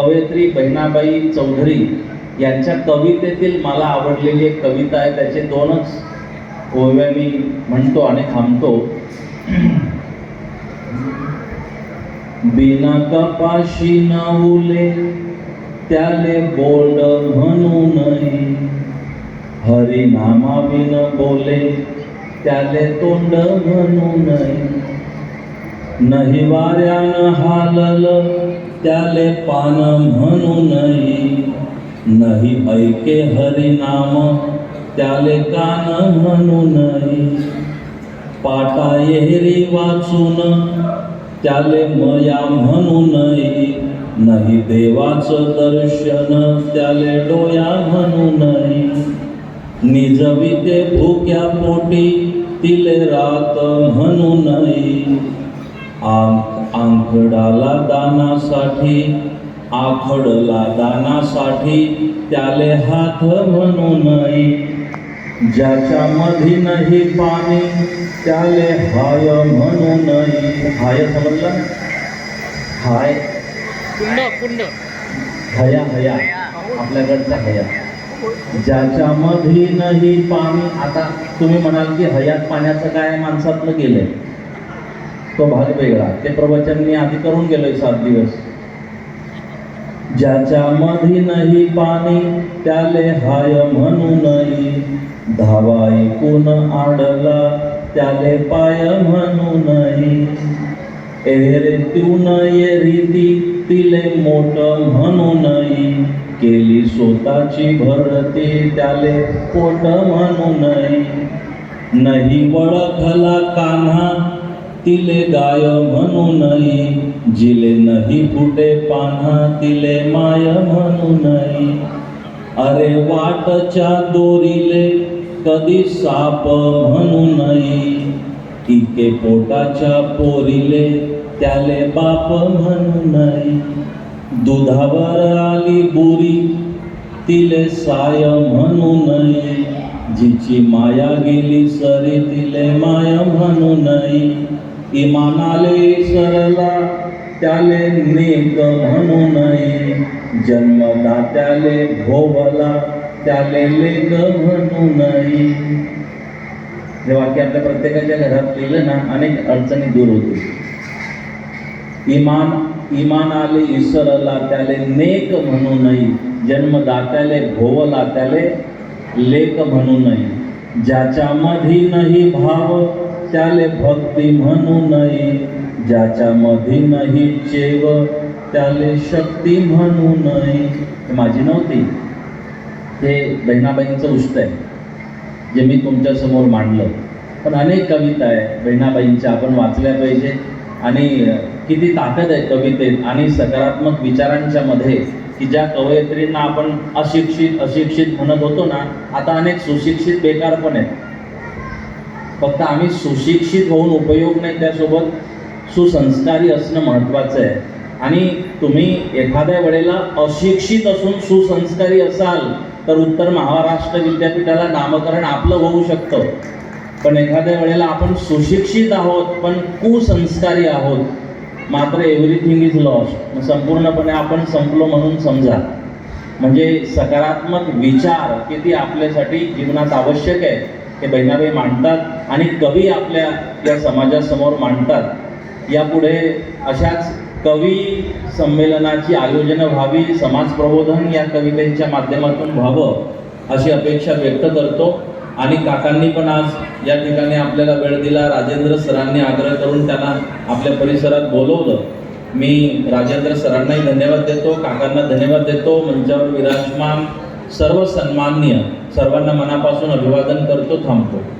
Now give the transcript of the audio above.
कवयित्री बहिणाबाई चौधरी यांच्या कवितेतील मला आवडलेली एक कविता आहे. त्याचे दोनच ओव्या मी म्हणतो आणि थांबतो. बिना कपाशी नवले त्याले बोल म्हणू नये हरिनामा बिन बोले त्याले तोंड म्हणू नये नाही वाऱ्यानं हालल त्याले पान म्हणू नाही ऐके हरिनाम. त्याले कान म्हणू नये पाटा येरी वाचून. त्याले मया म्हणू नाही देवाचं दर्शन. त्याले डोया म्हणू नये निजविते भुक्या पोटी तिले रात म्हणू नये आम आंकडाला दानासाठी आखडला दानासाठी त्याले हात म्हणू नये ज्याच्या मधी नाही पाणी त्याले हाय म्हणू नये हाय समजलं हाय. कुंड कुंड. हया हया. आपल्याकडचा हया. ज्याच्या मधी नाही पाणी आता तुम्ही म्हणाल की हयात पाण्याचं काय माणसातलं गेलंय? तो भाग वेगळा. ते प्रवचन मी आधी करून गेलोय सात दिवस. ज्याच्या मधी नाही पाणी त्याले हाय म्हणूनही. धावा ऐकून आडला त्याले पाय म्हणूनही. नये एरे तू नये रीती तिले मोठ म्हणूनही. केली स्वतःची भरती त्याले पोट म्हणूनही. नाही वळखला कान्हा तिले गाय म्हणू नये. जिले नाही फुटे पाना तिले माय म्हणू नये. अरे वाटच्या दोरीले कधी साप म्हणू नये. इके पोटाच्या पोरीले त्याले बाप म्हणू नये. दुधावर आली बुरी तिले साय म्हणू नये. जिची माया गेली सरी तिले माय म्हणू नये. इमानाले सरला त्याले नेक म्हणू नये जन्मदात्याले भोवला त्याले लेख म्हणू नये हे वाक्य आपल्या प्रत्येकाच्या घरात लिहिलं ना अनेक अडचणी दूर होतील. इमान इमान आले इसरला त्याले नेक म्हणू नये जन्मदात्याले भोवला त्याले लेख म्हणू नये ज्याच्या मधी नाही भाव त्याले भक्ती म्हणू नये. ज्याच्या नाही चेव त्याले शक्ती म्हणू नये. माझी नव्हती. ते बहिणाबाईंचं उष्ट आहे जे मी तुमच्यासमोर मांडलं. पण अनेक कविता आहे बहिणाबाईंच्या आपण वाचल्या पाहिजे. आणि किती ताकद आहे कवितेत आणि सकारात्मक विचारांच्या मध्ये की ज्या कवयित्रींना आपण अशिक्षित अशिक्षित म्हणत होतो ना आता अनेक सुशिक्षित बेकार पण आहेत. फक्त आम्ही सुशिक्षित होऊन उपयोग नाही त्यासोबत सुसंस्कारी असणं महत्त्वाचं आहे. आणि तुम्ही एखाद्या वेळेला अशिक्षित असून सुसंस्कारी असाल तर उत्तर महाराष्ट्र विद्यापीठाला नामकरण आपलं होऊ शकतं. पण एखाद्या वेळेला आपण सुशिक्षित आहोत पण कुसंस्कारी आहोत मात्र एव्हरीथिंग इज लॉस्ट संपूर्णपणे आपण संपलो म्हणून समजा. म्हणजे सकारात्मक विचार किती आपल्यासाठी जीवनात आवश्यक आहे हे बहिणाबाई मांडतात आणि कवी आपल्या या समाजासमोर मांडतात. यापुढे अशाच कवी संमेलनाची आयोजनं व्हावी समाज प्रबोधन या कवितेच्या माध्यमातून व्हावं अशी अपेक्षा व्यक्त करतो. आणि काकांनी पण आज या ठिकाणी आपल्याला वेळ दिला. राजेंद्र सरांनी आग्रह करून त्यांना आपल्या परिसरात बोलवलं. मी राजेंद्र सरांनाही धन्यवाद देतो काकांना धन्यवाद देतो. मंचावर विराजमान सर्व सन्माननीय सर्वांना मनापासून अभिवादन करतो थांबतो.